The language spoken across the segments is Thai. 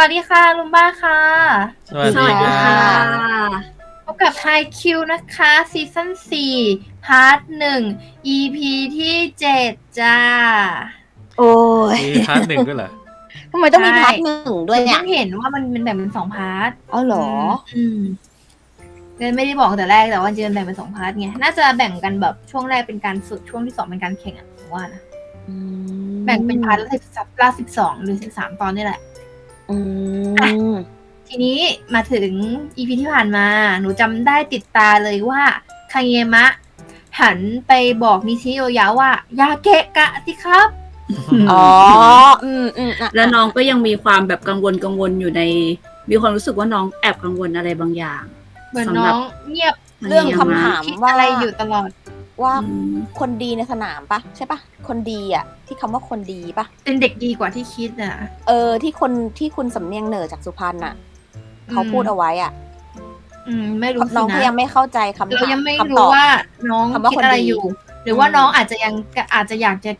วัสดีค่ะลุงบ้าค่ะสวัสสดีวัสดีค่ะค่ะ พบกับ High Q นะคะซีซั่น4พาร์ท1 EP ที่7จ้า โอ้ยมีพาร์ทหนึ่งด้วยเหรอทำไมต้องมีใช่พาร์ทหนึ่งด้วยเนี่ยเพิ่งเห็นว่ามันเป็นแบ่งเป็นสองพาร์ทอ๋อเหรอ อืมเดนไม่ได้บอกแต่แรกแต่ว่าจริงๆมันแบ่งเป็นสองพาร์ทไงน่าจะแบ่งกันแบบช่วงแรกเป็นการฝึกช่วงที่สองเป็นการแข่งอะผมว่านะแบ่งเป็นพาร์ทละสิบละสิบสองหรือสิบสามตอนนี่แหละ อืม ทีนี้มาถึงอีพีที่ผ่านมา หนูจำได้ติดตาเลยว่าคางเยมะ หันไปบอกนิชิโยยะว่าอย่าเกะกะสิครับ อ๋อ อืมอืมอะแล้วน้องก็ยังมีความแบบกังวลกังวลอยู่ใน มีความรู้สึกว่าน้องแอบกังวลอะไรบางอย่าง เหมือนสำหน้รับองเงียบ เรื่องคำถามคิดว่าอะไรอยู่ตลอด ว่าอืมคนดีในสนามปะใช่ปะคนดีอะ ที่คำว่าคนดีปะเป็นเด็กดีกว่าที่คิดน่ะเออ ที่คนที่คุณสำเนียงเหนือจากสุพรรณอะ เขาพูดเอาไว้อะอืมไม่รู้สิน้องก็นะยังไม่เข้าใจคำเราถามยังไม่คำตรู้อบ ว่าน้องคำว่าคิดคนอะไรดีอยู่ หรือว่าอืม น้องอาจจะยังอาจจะอยากจะ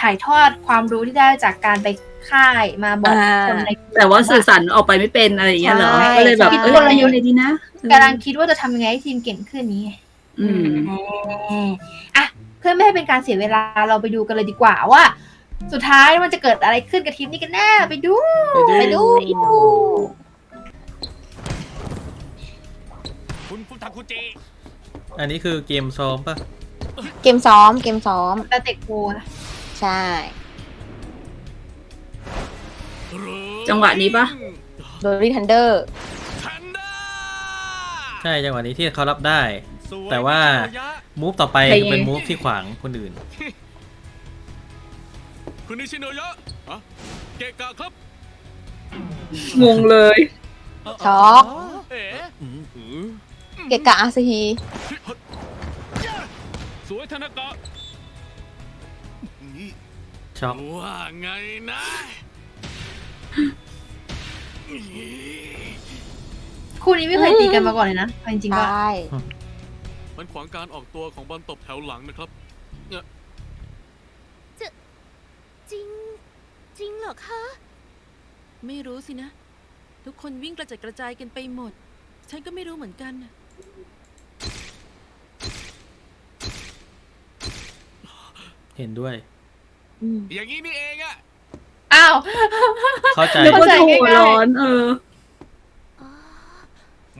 ถ่ายทอดความรู้ที่ได้จากการไปค่ายมาบอกคนใน แต่ว่าสื่อสารออกไปไม่เป็นอะไรอย่างเงี้ยเหรอ ใช่ ก็เลยแบบใช่เอ้ยอะไรดีนะ กำลังคิดว่าจะทำยังไงให้ทีมเก่งขึ้นนี้ไง อืมอะเพื่อไม่ให้เป็นการเสียเวลาเราไปดูกันเลยดีกว่าว่า สุดท้ายมันจะเกิดอะไรขึ้นกับทีมนี้กันแน่ไปดู ไปดู คุณฟุทาคุจิอันนี้คือเกมซ้อมปะเกมซ้อม เกมซ้อม แต่เด็กโกนะใช่ จังหวะนี้ปะโดยรีทันเดอร์ ทันด้าใช่จังหวะนี้ที่เขารับได้สย แต่ว่านิโนยะมูฟต่อไปใครคือเป็นมูฟที่ขวางคนอื่น คุณนิชิโนยะอะเกะกะครับงงเลย ช็อก เอ๋เกะกะอาซาฮีสวยธนากะช็อกว่าไงนะคู่นี้ไม่เคยตีกันมาก่อนเลยนะเอาจริงๆใชก็่ มันขวางการออกตัวของบอลตบแถวหลังนะครับจริง จริงเหรอคะ ไม่รู้สินะ ทุกคนวิ่งกระจัดกระจายกันไปหมด ฉันก็ไม่รู้เหมือนกันน่ะเห็นด้วย อย่างนี้นี่เองอะอ้าว เข้าใจ นึกว่าเข้าใจถูกง่ายๆร้อน เออ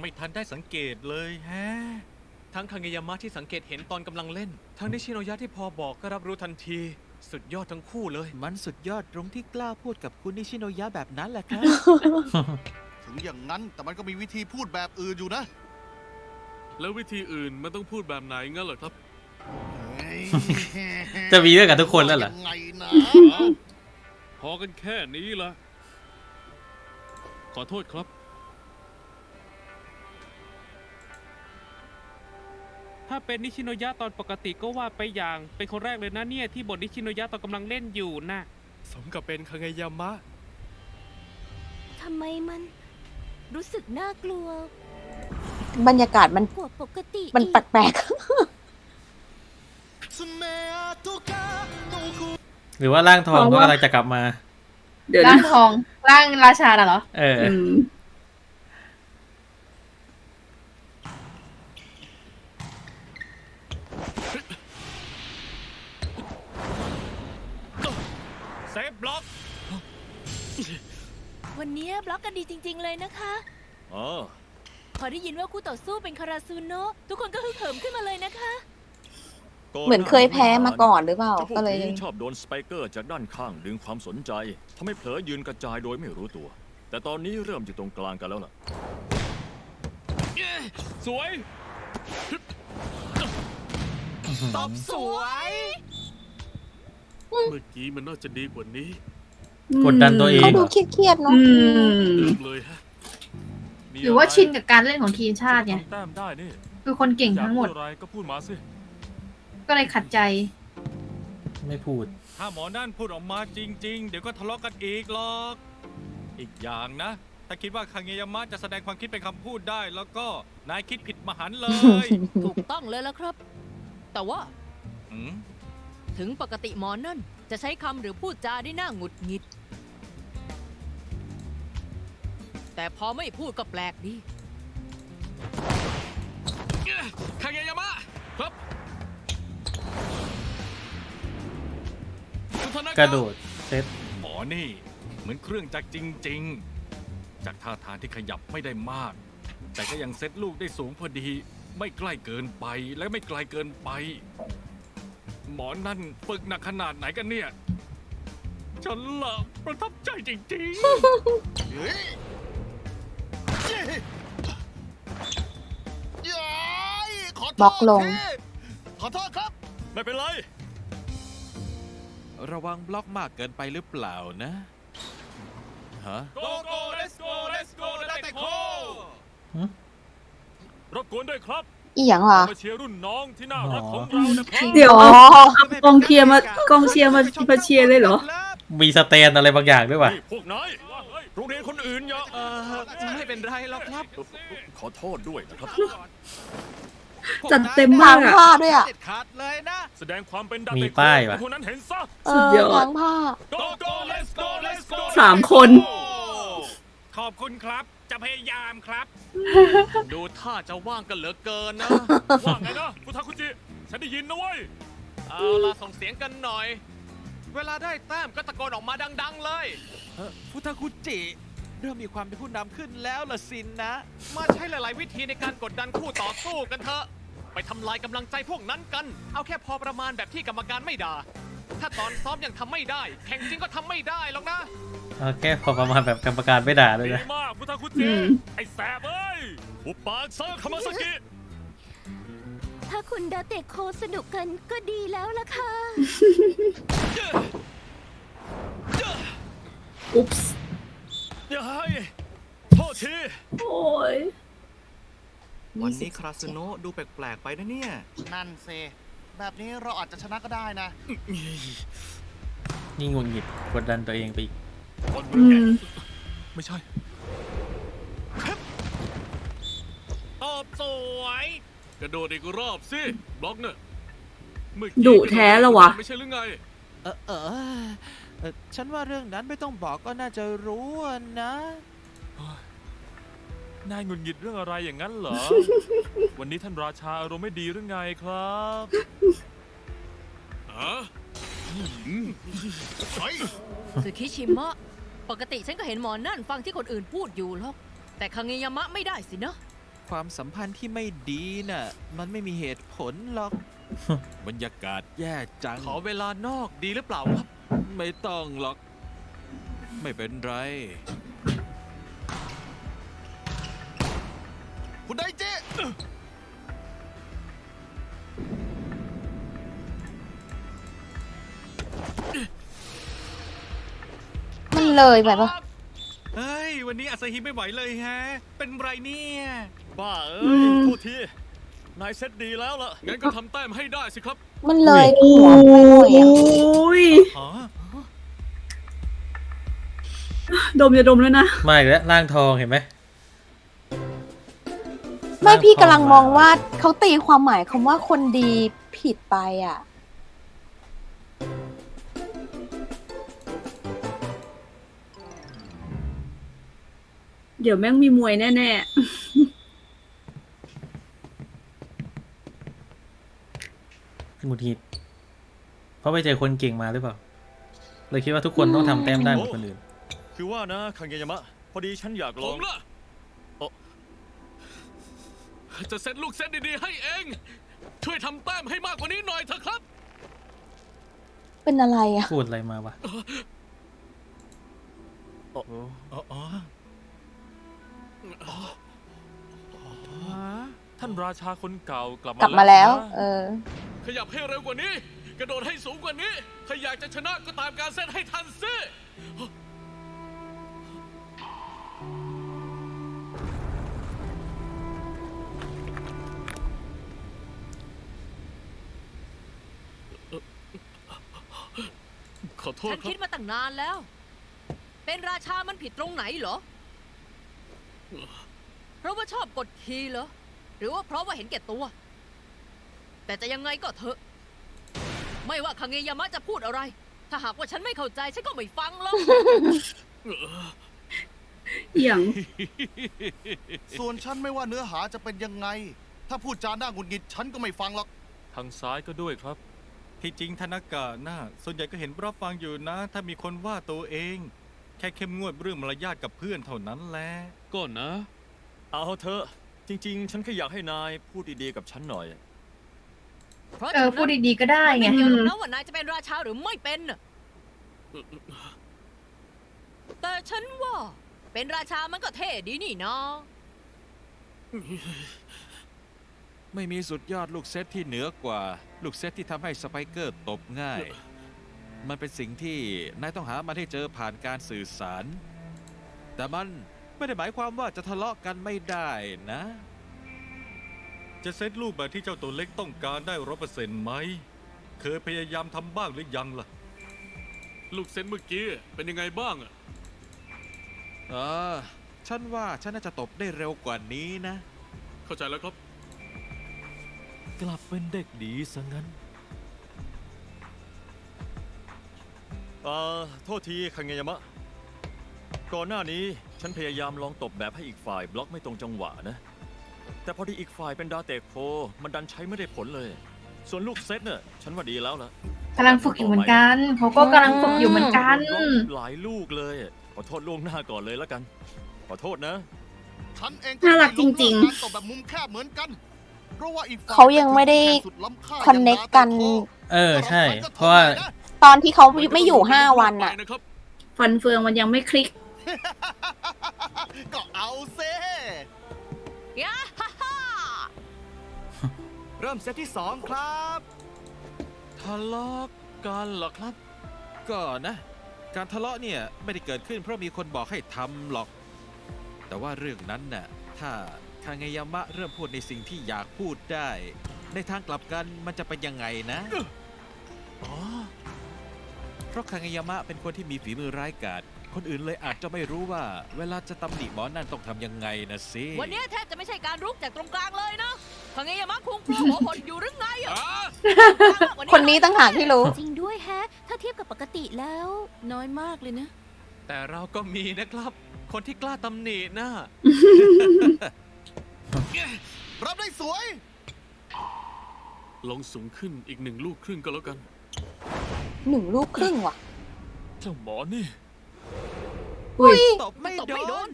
ไม่ทันได้สังเกตเลยแฮะ ทั้งคังเงยามะที่สังเกตเห็นตอนกำลังเล่น ทั้งนิชิโนยะที่พอบอกก็รับรู้ทันที สุดยอดทั้งคู่เลย มันสุดยอดตรงที่กล้าพูดกับคุณนิชิโนยะแบบนั้นแหละครับ ถึงอย่างนั้นแต่มันก็มีวิธีพูดแบบอื่นอยู่นะแล้ววิธีอื่นมันต้องพูดแบบไหนงั้นเหรอครับ จะมีด้วยกับทุกคนแล้วเหรอ ยังไงนะพอกันแค่นี้ละ ขอโทษครับ ถ้าเป็นนิชิโนยะตอนปกติก็ว่าไปอย่าง เป็นคนแรกเลยนะเนี่ยที่บทนิชิโนยะตอนกำลังเล่นอยู่น่ะสมกับเป็นคังเงยามะ ทำไมมัน รู้สึกน่ากลัวบรรยากาศมันกว่าปกติมันอีกแปลกหรือว่าร่างทองเพก็ราะว่ากำลังจะกลับมา เดี๋ยวร่านะงทองร่างราชาน่ะเหรอ เออ อืม เซฟบล็อก วั นนี้บล็อกกันดีจริง ๆ เลยนะคะ อ๋อ พอได้ยินว่าคู่ต่อสู้เป็นคาราซูโนะทุกคนก็ฮึกเหิมขึ้นมาเลยนะคะๆเหมือนเคยแพ้มาก่อนหรือเปล่า เจ้าพวก็กเลยนี้ชอบโดนสไปเกอร์จากด้านข้างดึงความสนใจทำให้เผลอยืนกระจายโดยไม่รู้ตัว แต่ตอนนี้เริ่มอยู่ตรงกลางกันแล้วล่ะ สวย ตบสวย เมื่อกี้มันน่าจะดีกว่านี้ กดดันตัวเองเขาเหรดูอเครียดๆเนาะอืมลืมเลยฮะหรือว่าชินกับการเล่นของทีมชาติไงทำแต้มได้นี่คือคนเก่งอยากทั้งหมพูดดอะไรก็พูดมาสิ ก็เลยขัดใจ ไม่พูด ถ้าหมอนั่นพูดออกมาจริง ๆ เดี๋ยวก็ทะเลาะกันอีกหรอก อีกอย่างนะ ถ้าคิดว่าคังเงยามะจะแสดงความคิดเป็นคำพูดได้ แล้วก็นายคิดผิดมหันต์เลยถูกต้องเลยแล้วครับ แต่ว่าหืมถึงปกติหมอนั่น จะใช้คำหรือพูดจาได้น่าหงุดหงิด แต่พอไม่พูดก็แปลกดีคางเงยามะครับคุณธนากระโดดเซตหมอนี่ เหมือนเครื่องจักรจริง ๆ จากท่าทางที่ขยับไม่ได้มาก แต่ก็ยังเซ็ตลูกได้สูงพอดี ไม่ใกล้เกินไปและไม่ไกลเกินไป หมอนั่นฝึกหนักขนาดไหนกันเนี่ย ฉันละประทับใจจริงๆเฮ้ยเย้ย้ายขอโทษบล็อกลงทีขอโทษครับ ไม่เป็นไร ระวังบล็อกมากเกินไปหรือเปล่านะ ฮะ Go go let's go let's go ได้แต่โครบกวนด้วยครับ อีหยังวะมาเชียร์รุ่นน้องที่น่ารักของเรานะครับเดี๋ยวอ๋อเอาเอากองเชียร์มากองเชียร์มามาเชียร์เลยเหรอ มีสเตนอะไรบางอย่างด้วยวะนี่พวกนายโรงเรียนคนอื่นอย่าเออไม่เป็นไรหรอกครับ ขอโทษด้วยนะครับ จัดเต็มล้ามางกอะ ผ้าด้วยอะเด็ดขาดเลยนะ แสดงความเป็นดัมีเด็กป้ายว่ะพวกนั้นเห็นซะ เอสุดอยอด ล้างผ้า Go go let's go let's go สามคน ขอบคุณครับจะพยายามครับ ดูท่าจะว่างกันเหลือเกินนะ ว่างไงนะพุทธคุจิฉันได้ยินนะเว้ยเอาล่ะส่งเสียงกันหน่อย เวลาได้แต้มก็ตะโกนออกมาดัง ๆ เลย เอ่อพุทธคุจิเริ่มมีความเป็นผู้นำขึ้นแล้วล่ะสินนะ มาใช้หลาย ๆ วิธีในการกดดันคู่ต่อสู้กันเถอะ ไปทำลายกำลังใจพวกนั้นกัน เอาแค่พอประมาณแบบที่กรรมการไม่ด่า ถ้าตอนซ้อมยังทำไม่ได้ แข่งจริงก็ทำไม่ได้หรอกนะเอาแค่พอประมาณแบบกรรมการไม่ด่าเลยดีนะ มากพุทธคุอืจิมไอ้แสบเอ้ยหุบปากซะคามาสกิ ถ้าคุณดาเตะโคสนุกกันก็ดีแล้วล่ะค่ะ อุ๊ปส์อย่าให้โทษที โอ้ยวันนี้คราสโนะดูแปลกๆไปนะเนี่ย นั่นเซ แบบนี้เราอาจจะชนะก็ได้นะนี่งุนหงิดกดดันตัวเองไปอีกอืมไม่ใช่ ตอบสวย กระโดดอีกรอบสิ บล็อกเนอะเมื่อกี้ดุแท้แล้ววะ ไม่ใช่หรือไง เออเออเออฉันว่าเรื่องนั้นไม่ต้องบอกก็น่าจะรู้อะนะ นายหงุดหงิดเรื่องอะไรอย่างนั้นเหรอ วันนี้ท่านราชาอารมณ์ไม่ดีหรือไงครับฮะเฮ้ยสึคิชิมะ ปกติฉันก็เห็นหมอนั่นฟังที่คนอื่นพูดอยู่หรอก แต่คังเงยามะไม่ได้สินะ ความสัมพันธ์ที่ไม่ดีน่ะ มันไม่มีเหตุผลหรอก บรรยากาศแย่จัง ขอเวลานอกดีหรือเปล่าครับ ไม่ต้องหรอก ไม่เป็นไร คุณไดเจมันเลยไปปะเฮ้ย วันนี้อาซาฮิไม่ไหวเลยฮะ เป็นไรเนี่ย บ้าเอ้อืยมโทษทีนายเซตดีแล้วล่ะ งั้นก็ทำแต้มให้ได้สิครับมันเลยโอ้หัวไปหน่อยอะยฮะดมจะดมแล้วนะมาอีกแล้วร่างทองเห็นไหม ไม่พี่กำลังมองว่าเขาตีความหมายคำว่าคนดีผิดไปอะ เดี๋ยวแม่งมีมวยแน่หงุดหงิดเพราะไปเจอคนเก่งมาหรือเปล่า เลยคิดว่าทุกคนต้องทำแต้มได้เหมือนคนอื่น คือว่านะคังเกยามะ พอดีฉันอยากผลองมล่ะ จะเซตลูกเซตดีๆให้เอง ช่วยทำแต้มให้มากกว่านี้หน่อยเถอะครับ เป็นอะไรอะ พูดอะไรมาวะอ๋ออ๋อท่านราชาคนเก่ากลับกลับมาแล้วนะเออ ขยับให้เร็วกว่านี้ กระโดดให้สูงกว่านี้ ถ้าอยากจะชนะก็ตามการเซตให้ทันสิ ษฉันครัคิดบมาตั้งนานแล้ว เป็นราชามันผิดตรงไหนเหรอ เพราะว่าชอบกดขี่เหรอ หรือว่าเพราะว่าเห็นแก่ตัว แต่จะยังไงก็เถอะ ไม่ว่าคังเงยามะจะพูดอะไร ถ้าหากว่าฉันไม่เข้าใจฉันก็ไม่ฟังหรอกอย่างส่วนฉันไม่ว่าเนื้อหาจะเป็นยังไง ถ้าพูดจาหน้าหงุดหงิดฉันก็ไม่ฟังหรอก ทางซ้ายก็ด้วยครับ ที่จริงธนากะน่าส่วนใหญ่ก็เห็นรับฟังอยู่นะ ถ้ามีคนว่าตัวเอง แค่เข้มงวดเรื่องมารยาทกับเพื่อนเท่านั้นแหละก็นะ เอาเถอะ จริง ๆ ฉันแค่อยากให้นายพูดดีๆกับฉันหน่อย เพราะเออ พูดดีๆก็ได้ไง ไม่เกี่ยวหรอกนะว่านายจะเป็นราชาหรือไม่เป็นน่ะแต่ฉันว่า เป็นราชามันก็เท่ดีนี่เนาะ ไม่มีสุดยอดลูกเซตที่เหนือกว่า ลูกเซตที่ทำให้สไปเกอร์ตบง่าย มันเป็นสิ่งที่นายต้องหามาให้เจอผ่านการสื่อสาร แต่มันไม่ได้หมายความว่าจะทะเลาะกันไม่ได้นะ จะเซตรูปแบบที่เจ้าตัวเล็กต้องการได้ร้อยเปอร์เซ็นต์ไหม เคยพยายามทำบ้างหรือยังล่ะ ลูกเซนเมื่อกี้เป็นยังไงบ้างอะเออ ฉันว่าฉันน่าจะตบได้เร็วกว่านี้นะ เข้าใจแล้วครับ กลับเป็นเด็กดีซะงั้น เอ่อโทษทีคังเงยามะ ก่อนหน้านี้ฉันพยายามลองตบแบบให้อีกฝ่ายบล็อกไม่ตรงจังหวะนะ แต่พอดีอีกฝ่ายเป็นดาเตะโค มันดันใช้ไม่ได้ผลเลย ส่วนลูกเซตเนี่ยฉันว่าดีแล้วละกำลังฝึกอยู่เหมือนกันเขาก็กำลังฝึกอยู่เหมือนกัน บล็อกหลายลูกเลยขอโทษล่วงหน้าก่อนเลยแล้วกัน ขอโทษนะ ฉันเองน่ารักจริงๆๆการตบแบบมุมแคบเหมือนกัน เพราะว่าอีกฝ่เขายังไม่ได้แข่งสุล้ำาคอนเน็กกัน เออใช่ เพราะว่าตอนที่เขาไม่อยู่ห้าวันอะนะครับฟันเฟืองมันยังไม่คลิก ก็เอาเซยาฮ่าฮ่าเริ่มเซตที่สองครับทะเลาะกันเหรอครับ ก็นะ การทะเลาะเนี่ยไม่ได้เกิดขึ้นเพราะมีคนบอกให้ทำหรอก แต่ว่าเรื่องนั้นน่ะถ้า คางเงยามะเริ่มพูดในสิ่งที่อยากพูดได้ ในทางกลับกันมันจะเป็นยังไงนะอ๋อเพราะคางเงยามะเป็นคนที่มีฝีมือร้ายกาจคนอื่นเลยอาจจะไม่รู้ว่า เวลาจะตำหนิหมอนั่นต้องทำยังไงนะสิวันนี้แทบจะไม่ใช่การรุกจากตรงกลางเลยนะทางไงยามะคุงกลัวหัวหดอยู่หรือไงอะคนนี้ตั้งหากที่รู้ จริงด้วยแฮะ ถ้าเทียบกับปกติแล้ว น้อยมากเลยนะ แต่เราก็มีนะครับ คนที่กล้าตำหนิน่ะ รับได้สวย ลองสูงขึ้นอีกหนึ่งลูกครึ่งก็แล้วกัน หนึ่งลูกครึ่งว่ะ เจ้าหมอนี่อุ้ย ตบไม่ตบไม่โดโดนน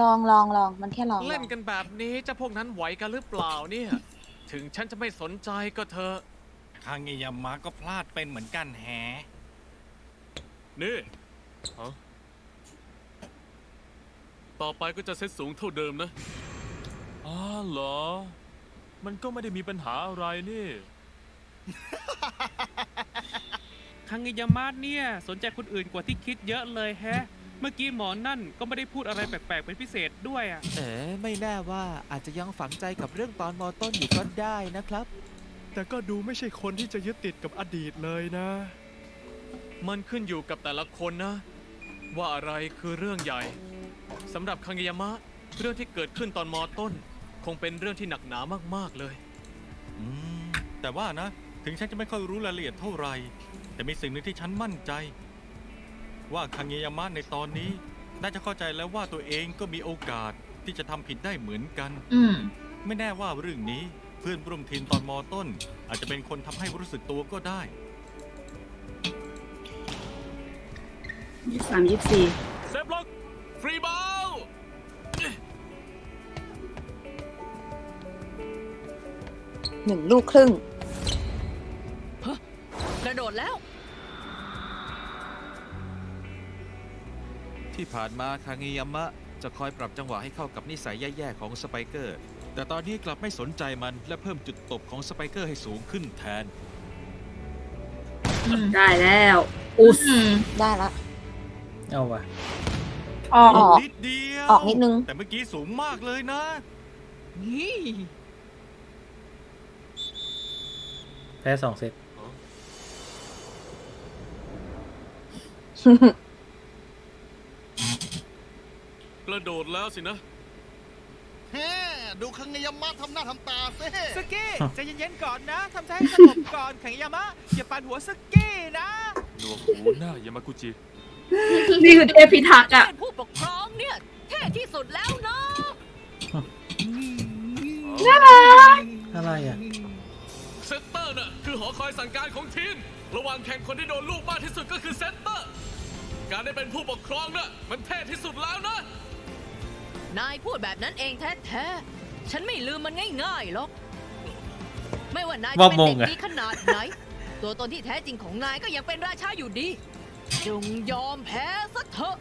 ลองลองลองมันแค่ลองเล่นกันแบบนี้เจะพวกนั้นไหวกันหรือเปล่าเนี่ย ถึงฉันจะไม่สนใจก็เถอะคางเงยามะก็พลาดเป็นเหมือนกันแฮะนี่ ต่อไปก็จะเซตสูงเท่าเดิมนะ อ๋อเหรอ มันก็ไม่ได้มีปัญหาอะไรนี่ คังเงยามะเนี่ยสนใจคนอื่นกว่าที่คิดเยอะเลยแฮะ เมื่อกี้หมอนั่นก็ไม่ได้พูดอะไรแปลกๆเป็นพิเศษด้วยอะ เอ๋ไม่แน่ว่าอาจจะยังฝังใจกับเรื่องตอนมอต้นอยู่ก็ได้นะครับ แต่ก็ดูไม่ใช่คนที่จะยึดติดกับอดีตเลยนะ มันขึ้นอยู่กับแต่ละคนนะ ว่าอะไรคือเรื่องใหญ่ สำหรับคังเยามะ เรื่องที่เกิดขึ้นตอนมอต้น คงเป็นเรื่องที่หนักหนามากๆเลย อืมแต่ว่านะ ถึงฉันจะไม่ค่อยรู้รายละเอียดเท่าไหร่แต่มีสิ่งหนึ่งที่ฉันมั่นใจ ว่าคังเงยามะในตอนนี้ น่าจะเข้าใจแล้วว่าตัวเองก็มีโอกาสที่จะทำผิดได้เหมือนกัน อืม ไม่แน่ว่าเรื่องนี้เพื่อนร่วมทีมตอนมอต้น อาจจะเป็นคนทำให้รู้สึกตัวก็ได้ ยี่สามยี่สี่เซฟล็อก ฟรีบอลหนึ่งลูกครึ่ง กระโดดแล้ว ที่ผ่านมาคางเงยามะ จะคอยปรับจังหวะให้เข้ากับนิสัยแย่ๆของสไปเกอร์ แต่ตอนนี้กลับไม่สนใจมันและเพิ่มจุดตบของสไปเกอร์ให้สูงขึ้นแทนอืมได้แล้ว อุสอืมได้ละ เอาว่ะ ออกออกนิดเดียวออกนิดนึง แต่เมื่อกี้สูงมากเลยนะ นี่แพ้สองเซตกระโดดแล้วสินะ แฮ่ดูคังเงยามะทำหน้าทำตาเซ่สกี้ใจเย็นๆก่อนนะทำใจให้สงบก่อนแข่งยามะอย่าปั่นหัวสกี้นะหนวกหูหน้ายามากุจิ นี่คือเทพพิทักษ์อะผู้ปกครองเนี่ยเท่ที่สุดแล้วเนาะน่ารักอะไรอะ เซตเตอร์น่ะคือหอคอยสั่งการของทีม ระหว่างแข่งคนที่โดนลูกมากที่สุดก็คือเซตเตอร์ การได้เป็นผู้ปกครองน่ะมันเท่ที่สุดแล้วนะ นายพูดแบบนั้นเองแท้ๆ ฉันไม่ลืมมันง่ายๆหรอก ไม่ว่านายจะว่าเป็นมเด็งกอะ ดีขนาดไหน ตัวตนที่แท้จริงของนายก็ยังเป็นราชาอยู่ดี จงยอมแพ้ซะเถอะ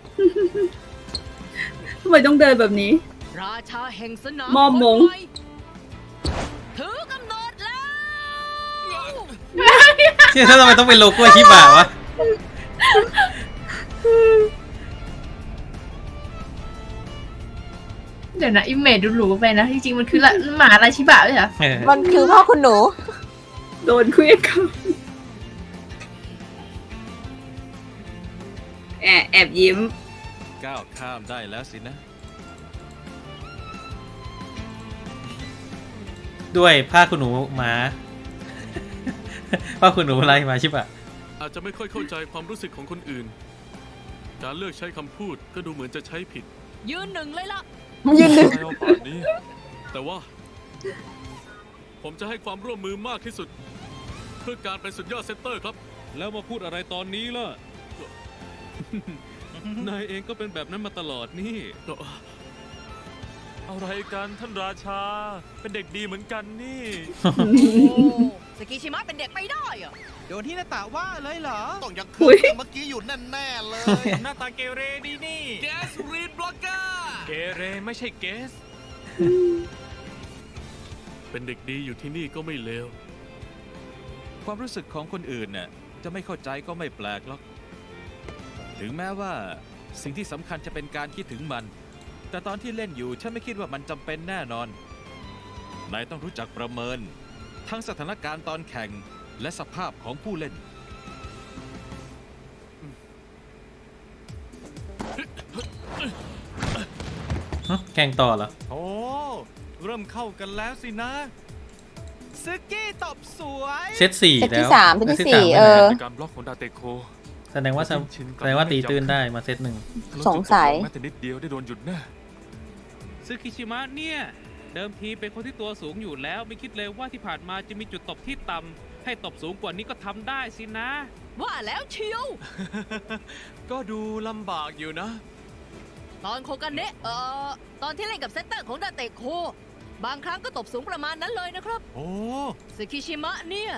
ทำไมต้องเดินแบบนี้ ราชาแห่งสนามมอบมง คนใหถือกำเนิดแล้วเชื่อทำไมต้องเป็นโลโก้ชิบะวะเดี๋ยวนะอิมเมจดูหรูไปนะ จริงๆ มันคือละหมาราชิบะเลยเหรอเออมันคือพ่อคุณหนู โดนคุยกับแอบแอบยิ้ม ก้าวข้ามได้แล้วสินะ ด้วยผ้าคุณหนูหมา ผ้าคุณหนูลายหมาชิบะอาจจะไม่ค่อยเข้าใจความรู้สึกของคนอื่น การเลือกใช้คำพูดก็ดูเหมือนจะใช้ผิดยืนหนึ่งเลยล่ะ ยืนหนึ่งไม่เอาป่านนี้ แต่ว่า ผมจะให้ความร่วมมือมากที่สุด เพื่อการเป็นสุดยอดเซตเตอร์ครับ แล้วมาพูดอะไรตอนนี้ล่ะ นายเองก็เป็นแบบนั้นมาตลอดนี่ อะไรกันท่านราชา เป็นเด็กดีเหมือนกันนี่โอ้สกิชิมะเป็นเด็กไม่ได้เหรอะโดนที่หน้าตาว่าเลยเหรอ ต้องยังอุ๊คืยนเมื่อกี้อยู่แน่ๆเลย หน้าตาเกเรดีนี่แกสรีดบล็อกเกอร์เกเรไม่ใช่เกสเป็นเด็กดีอยู่ที่นี่ก็ไม่เลว ความรู้สึกของคนอื่นน่ะจะไม่เข้าใจก็ไม่แปลกหรอก ถึงแม้ว่าสิ่งที่สำคัญจะเป็นการคิดถึงมัน แต่ตอนที่เล่นอยู่ฉันไม่คิดว่ามันจำเป็นแน่นอน นายต้องรู้จักประเมิน ทั้งสถานการณ์ตอนแข่งและสภาพของผู้เล่นหึแข่งต่อเหรอ โอ้ เริ่มเข้ากันแล้วสินะซึกี้ตบสวย เซตสี่เซตที่แล้วสามเซตที่ซตสี่ไปไหนเออการบล็อกของดาเตโค แสดงว่าสมแสดงว่าตีตื้นได้มาเซตหนึ่งสงสัยแม้แต่นิดเดียวได้โดนหยุดแน่ซึคิชิมะเนี่ย เดิมทีเป็นคนที่ตัวสูงอยู่แล้ว ไม่คิดเลยว่าที่ผ่านมาจะมีจุดตบที่ต่ำให้ตบสูงกว่านี้ก็ทำได้สินะ ว่าแล้วเชียว ก็ดูลำบากอยู่นะ ตอนโคกันเนะเอ่อตอนที่เล่นกับเซตเตอร์ของดาเตะโค บางครั้งก็ตบสูงประมาณนั้นเลยนะครับ โอ้สกิชิมะเนี่ย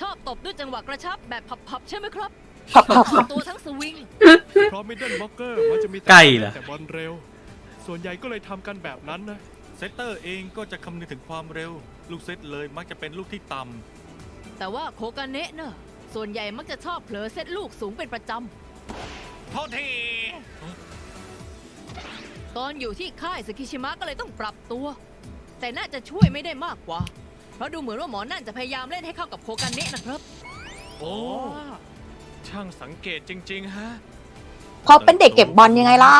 ชอบตบด้วยจังหวะกระชับแบบพับๆใช่ไหมครับ พับพับตัวทั้งสวิง เพราะมิดเดิลบล็อกเกอร์มันจะมีแต่ไก่เหรอ แต่บอลเร็ว ส่วนใหญ่ก็เลยทำกันแบบนั้นนะ เซตเตอร์เองก็จะคำนึงถึงความเร็ว ลูกเซตเลยมักจะเป็นลูกที่ต่ำแต่ว่าโคกันเนะเนอะส่วนใหญ่มักจะชอบเผลอเซตลูกสูงเป็นประจำโทษที ตอนอยู่ที่ค่ายสกิชิมะก็เลยต้องปรับตัว แต่น่าจะช่วยไม่ได้มากกว่า เพราะดูเหมือนว่าหมอนั่นจะพยายามเล่นให้เข้ากับโคกันเนะนะครับ โอ้ ช่างสังเกตจริง ๆ ฮะเพราะเป็นเด็กเก็บบอลยังไงล่ะ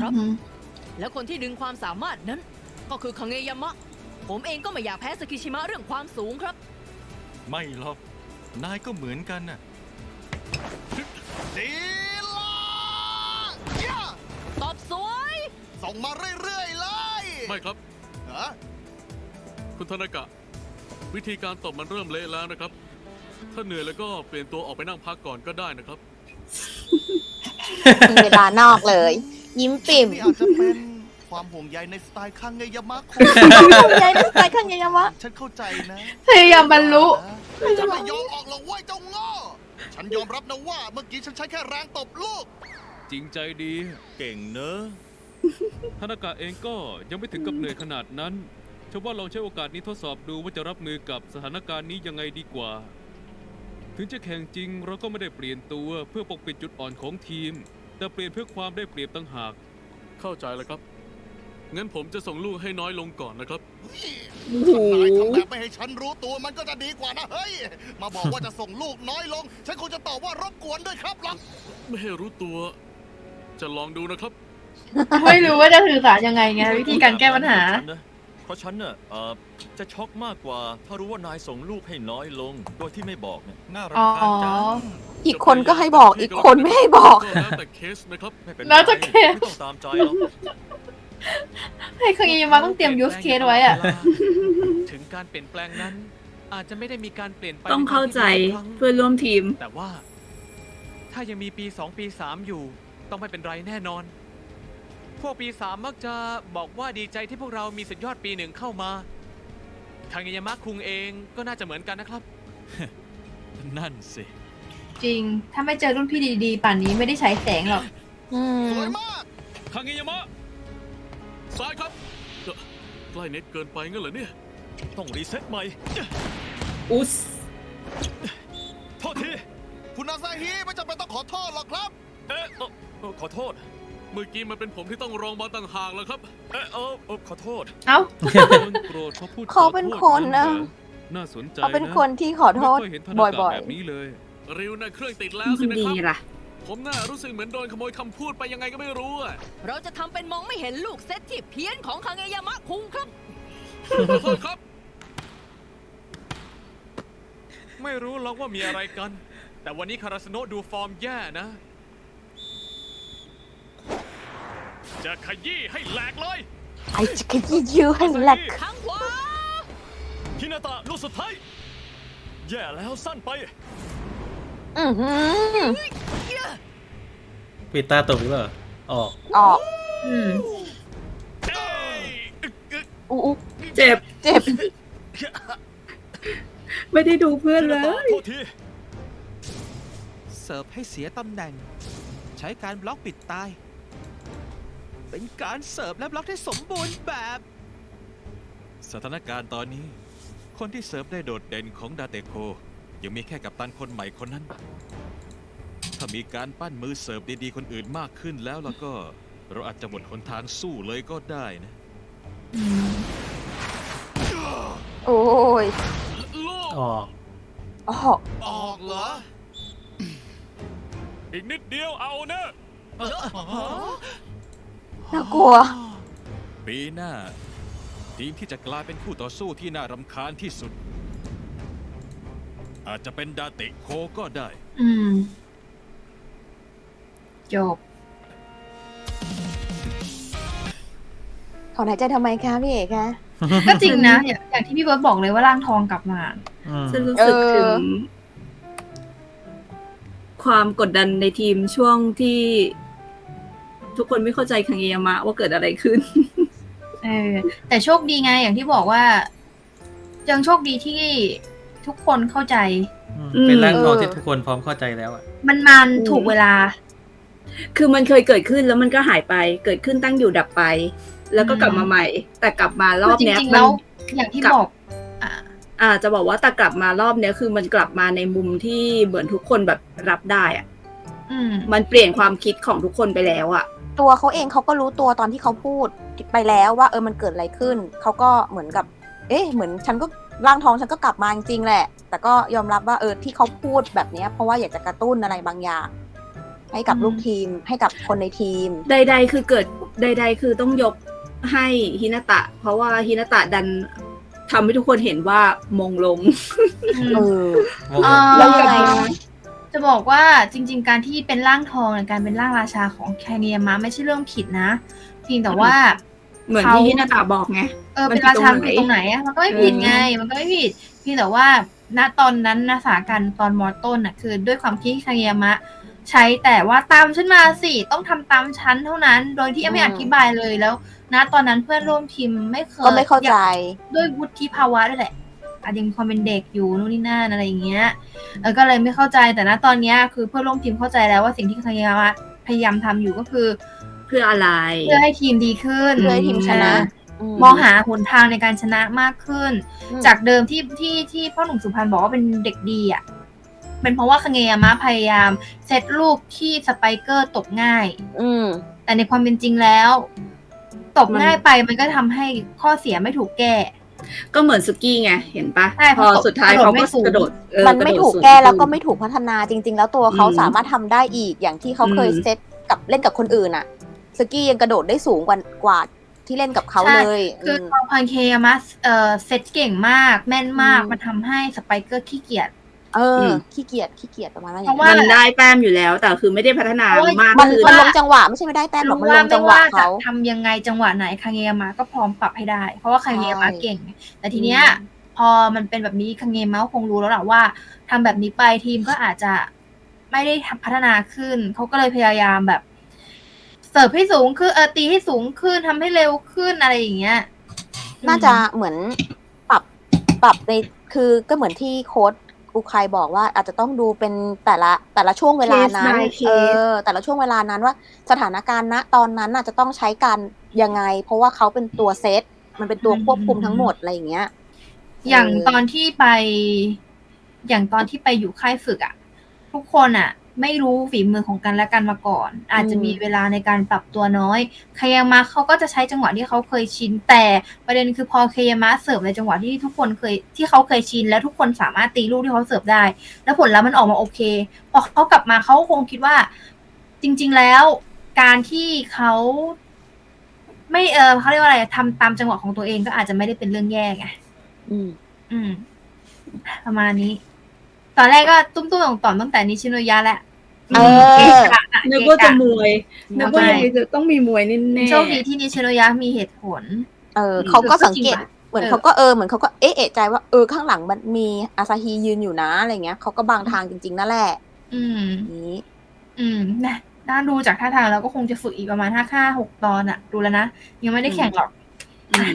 ครับแล้วคนที่ดึงความสามารถนั้น ก็คือคังเงยามะ ผมเองก็ไม่อยากแพ้สกิชิมะเรื่องความสูงครับ ไม่หรอก นายก็เหมือนกันน่ะดีล่ะเย่าตอบสวย ส่งมาเรื่อยๆเลยไม่ครับ ฮะคุณธนากะ วิธีการตบมันเริ่มเละแล้วนะครับ ถ้าเหนื่อยแล้วก็เปลี่ยนตัวออกไปนั่งพักก่อนก็ได้นะครับ มีเวลานอกเลย ยิ้มปิ่มนี่อาจจะเป็นความห่วงใยในสไตล์คังเงยามะของยายนั่งไปข้างยายามะฉันเข้าใจนะพยายามบรรลุจะไม่ยอมออกหรอกเว้ยเจ้าโง่ฉันยอมรับนะว่าเมื่อกี้ฉันใช้แค่แรงตบลูก จริงใจดี เก่งเนอะธนากะเองก็ยังไม่ถึงกับเหนื่อยขนาดนั้นฉันว่าลองใช้โอกาสนี้ทดสอบดูว่าจะรับมือกับสถานการณ์นี้ยังไงดีกว่า ถึงจะแข่งจริงเราก็ไม่ได้เปลี่ยนตัวเพื่อปกปิดจุดอ่อนของทีม แต่เปลี่ยนเพื่อความได้เปรียบต่างหาก เข้าใจแล้วครับ งั้นผมจะส่งลูกให้น้อยลงก่อนนะครับถ้านายทำแบบไม่ให้ฉันรู้ตัวมันก็จะดีกว่านะเฮ้ย มาบอกว่าจะส่งลูกน้อยลง ฉันคงจะตอบว่ารบกวนด้วยครับหรอกไม่ให้รู้ตัว จะลองดูนะครับไม่รู้ว่าจะสื่อสารยังไงไงวิธีการแก้ปัญหา ฉันนะ เพราะฉันน่ะเอ่อจะช็อกมากกว่า ถ้ารู้ว่านายส่งลูกให้น้อยลง โดยที่ไม่บอกเนี่ยน่าอ๋อรำคาญจังอีกคนก็ให้บอกอีกคนไม่ให้บอก ก็แล้วแต่เคสนะครับ ไม่เป็นไรแล้วจะเคส ไม่ต้องตามใจหรอกให้คังเยมาต้องเตรียมยูสเคสไว้อะถึงการเปลี่ยนแปลงนั้น อาจจะไม่ได้มีการเปลี่ยนไปต้องเข้าใจในทงที่ดีทุกครั้งเพื่อนร่วมทีม แต่ว่า ถ้ายังมีปี 2 ปี 3 อยู่ ต้องไม่เป็นไรแน่นอน พวกปี3มักจะบอกว่าดีใจที่พวกเรามีสุดยอดปีหนึ่งเข้ามา ทางยามะคุงเองก็น่าจะเหมือนกันนะครับ นั่นสิ จริง ถ้าไม่เจอรุ่นพี่ดีๆ ป่านนี้ไม่ได้ใช้แสงหรอก อืม สวยมากคางเงยามะซ้ายครับเอ่อใกล้เน็ตเกินไปงั้นเหรอเนี่ย ต้องรีเซ็ตใหม่ อุสโทษที คุณอาซาฮิไม่จำเป็นต้องขอโทษหรอกครับ เอ๊ะเอ่อเอ่อขอโทษ เมื่อกี้มันเป็นผมที่ต้องรองมาต่างหากแล้วครับ เอ๊ะเออเอ่อขอโทษเอ้า คนโกรธเพราะพูดเขาเป็นคนนะน่าสนใจเขาเป็นคนที่ขอโทษ ไม่เคยเห็นธนากะบ่อยแบบนี้เลย ริวน่ะเครื่องติดแล้วสินะดีครับ ล่ะ ผมน่ารู้สึกเหมือนโดนขโมยคำพูดไปยังไงก็ไม่รู้อะเราจะทำเป็นมองไม่เห็นลูกเซตที่เพี้ยนของคังเอยามะคุงครับ ขอโทษครับ ไม่รู้หรอกว่ามีอะไรกัน แต่วันนี้คาราสโนะดูฟอร์มแย่นะ จะขยี้ให้แหลกเลย ไอจะขยี้ยื้อให้แหลกข้างขวาฮินาตะลูกสุดท้ายแย่แล้วสั้นไป อือหือปิดตาตกหรือเปล่าออกออกอืมอู้อู้เจ็บ เจ็บ ไม่ได้ดูเพื่อนเลยโทษที เสิร์ฟให้เสียตำแหน่ง ใช้การบล็อกปิดตาย เป็นการเสิร์ฟและบล็อกที่สมบูรณ์แบบ สถานการณ์ตอนนี้ คนที่เสิร์ฟได้โดดเด่นของดาเตโค ยังมีแค่กัปตันคนใหม่คนนั้น ถ้ามีการปั้นมือเสิร์ฟดีๆคนอื่นมากขึ้นแล้วแล้วก็เราอาจจะหมดหนทางสู้เลยก็ได้นะ โอ้ยออกออกออกเหรอ อีกนิดเดียวเอาเนอะ น่ากลัว ปีหน้า ทีมที่จะกลายเป็นคู่ต่อสู้ที่น่ารำคาญที่สุด อาจจะเป็นดาเตะโคก็ได้ อืม จบ ถอนหายใจทำไมคะพี่เอกคะ ก็จริงนะ อย่างอย่างที่พี่เบิร์ตบอกเลยว่าร่างทองกลับมา อืมฉันรู้สึกเออถึงความกดดันในทีมช่วงที่ ทุกคนไม่เข้าใจคังเอยามะว่าเกิดอะไรขึ้น เออแต่โชคดีไงอย่างที่บอกว่ายังโชคดีที่ทุกคนเข้าใจ อืมอืม เป็นร่างทองเออที่ทุกคนพร้อมเข้าใจแล้วอะ มันมันถูกเวลา คือมันเคยเกิดขึ้นแล้วมันก็หายไป เกิดขึ้นตั้งอยู่ดับไป แล้วก็กลับมาใหม่ แต่กลับมารอบจเนี้ยริงๆมัแล้น วอย่างที่กลับ บอกอ่าอ่าจะบอกว่าแต่กลับมารอบเนี้ยคือมันกลับมาในมุมที่เหมือนทุกคนแบบรับได้อะอืม มันเปลี่ยนความคิดของทุกคนไปแล้วอะ ตัวเขาเองเขาก็รู้ตัวตอนที่เขาพูดไปแล้วว่า เออมันเกิดอะไรขึ้น เขาก็เหมือนกับ เอ๊ะ เหมือนฉันก็ร่างทองฉันก็กลับมาจริงๆแหละ แต่ก็ยอมรับว่าเออที่เขาพูดแบบเนี้ยเพราะว่าอยากจะกระตุ้นอะไรบางอย่างให้กับอืมลูกทีมให้กับคนในทีม ใด ๆ คือเกิดใด ๆ คือต้องยกให้ฮินาตะ เพราะว่าฮินาตะดันทำให้ทุกคนเห็นว่ามงลงเออเอ่อแล้วยังไง จะบอกว่าจริง ๆ การที่เป็นร่างทองในการเป็นร่างราชาของแคเนียมะไม่ใช่เรื่องผิดนะเพียงแต่ว่า เหมือนเขาที่ฮินาตะบอกไง เออมันเป็นราชาผิดตรงไหนผิดตรงไหนอะมันก็ไม่ผิดไง มันก็ไม่ผิดเพียงแต่ว่าณตอนนั้นนะสถานการณ์ตอนมอต้นน่ะคือ ด้วยความที่คางยามะ ใช้แต่ว่าตามฉันมาสิต้องทำตามฉันเท่านั้น โดยที่ไม่อืมอธิบายเลยแล้วณตอนนั้นเพื่อนร่วมทีมไม่เคยก็ไม่เข้าใจ ด้วยวุฒิภาวะด้วยแหละ อาจจะมีความเป็นเด็กอยู่นู่นนี่นั่นอะไรอย่างเงี้ยเออก็เลยไม่เข้าใจแต่ณตอนเนี้ยคือเพื่อนร่วมทีมเข้าใจแล้วว่าสิ่งที่คางยามะพยายามทำอยู่ก็คือเพื่ออะไร เพื่อให้ทีมดีขึ้นเพื่อให้ทีมชนะอ่ามองหาหนทางในการชนะมากขึ้น อืม จากเดิมที่ที่ที่พ่อหนุ่มสุพรรณบอกว่าเป็นเด็กดีอะเป็นเพราะว่าคางเงยามะพยายามเซตลูกที่สไปเกอร์ตกง่าย อืม แต่ในความเป็นจริงแล้ว ตกมันง่ายไปมันก็ทำให้ข้อเสียไม่ถูกแก้ ก็เหมือนสุกี้ไงเห็นปะใช่พอสุดท้ายกระโดดเขาไม่ก็สูงกระโดดเออมันไม่ระโดดถูกสูงแก้ขึ้นแล้วก็ไม่ถูกพัฒนาจริง ๆ แล้วตัวเขาอืมสามารถทำได้อีกอย่างที่เขาเคยอืมเซตกับเล่นกับคนอื่นอะสกี้ยังกระโดดได้สูงกว่ากว่าที่เล่นกับเขาใช่เลย คือมพอพันเคยามัสเอ่อเซตเก่งมากแม่นมากอืมมันทำให้สไปเกอร์ขี้เกียจ เอออม ขี้เกียจขี้เกียจประมาณนั้นเพราะว่า มันได้แต้มอยู่แล้ว แต่คือไม่ได้พัฒนาโอ้ยมากมันขึ้นมันลงจังหวะไม่ใช่ไม่ได้แต้มหรอกรู้มันลว่างจัไม่งหวะว่าจะเขา ทำยังไงจังหวะไหนคางเงยามาก็พร้อมปรับให้ได้ เพราะว่าคางเงยามาใช่เก่ง แต่ทีเนี้ย พอมันเป็นแบบนี้คางเงยามาคงรู้แล้วแหละว่าทำแบบนี้ไปทีมก็อาจจะไม่ได้พัฒนาขึ้น เขาก็เลยพยายามแบบ เสิร์ฟให้สูงขึ้นเออตีให้สูงขึ้นทำให้เร็วขึ้นอะไรอย่างเงี้ยน่าจะเหมือนปรับปรับในคือก็เหมือนที่โค้ด กูใครบอกว่าอาจจะต้องดูเป็นแต่ละแต่ละช่วงเวลานั้น Case by เอ case อแต่ละช่วงเวลานั้นว่า สถานการณ์ณตอนนั้นน่ะจะต้องใช้การยังไง เพราะว่าเขาเป็นตัวเซตมันเป็นตัวควบคุมทั้งหมดอะไรอย่างเงี้ย อย่างเออตอนที่ไป อย่างตอนที่ไปอยู่ค่ายฝึกอะทุกคนอะ ไม่รู้ฝีมือของกันและกันมาก่อน อาจจะมีเวลาในการปรับตัวน้อยคายามาเขาก็จะใช้จังหวะที่เขาเคยชิน แต่ประเด็นคือพอคายามาเสิร์ฟในจังหวะที่ทุกคนเคยที่เขาเคยชิน แล้วทุกคนสามารถตีลูกที่เขาเสิร์ฟได้ แล้วผลลัพธ์มันออกมาโอเคพอเขากลับมาเขาคงคิดว่า จริง ๆ แล้ว การที่เขาไม่เออเขาเรียกว่าอะไรทำตามจังหวะของตัวเองก็อาจจะไม่ได้เป็นเรื่องแย่ไงอืม อืม ประมาณนี้ ตอนแรกก็ตุ้มตุ้มต่อมต่อมตั้งแต่นิชิโนยะแหละเออเกะกะอะนึกว่าจะมวยเกะกะนึกว่ายังไงจะต้องมีมวยแน่โชคดีที่นิชิโนยะมีเหตุผล เออเขาก็สังเกตจริงว่ะเหมือนเออเขาก็เออเหมือนเขาก็เอ๊ะเอะใจว่าเออข้างหลังมันมีอาซาฮียืนอยู่นะอะไรเงี้ยเขาก็บางทางจริง ๆนั่นแหละอืมนี้อืมนะน่าดูจากท่าทางแล้วก็คงจะฝึกอีกประมาณห้าค่าหกตอนอะดูแล้วนะ ยังไม่ได้แข่งหรอกอืม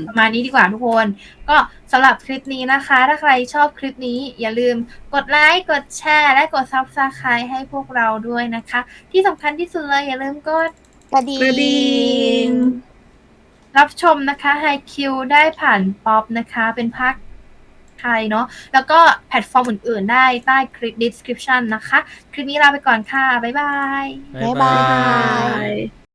ประมาณนี้ดีกว่าทุกคน ก็สำหรับคลิปนี้นะคะ ถ้าใครชอบคลิปนี้อย่าลืมกดไลค์กดแชร์ และกด Subscribe ให้พวกเราด้วยนะคะ ที่สำคัญที่สุดเลยอย่าลืมกดกระดิ่กระดิ่งรับชมนะคะไฮคิวได้ผ่านป๊อปนะคะ เป็นภาคไทยเนาะแล้วก็แพลตฟอร์มอื่นๆ ได้ใต้คลิป description นะคะ คลิปนี้ลาไปก่อนค่ะ บ๊ายบาย บ๊ายบาย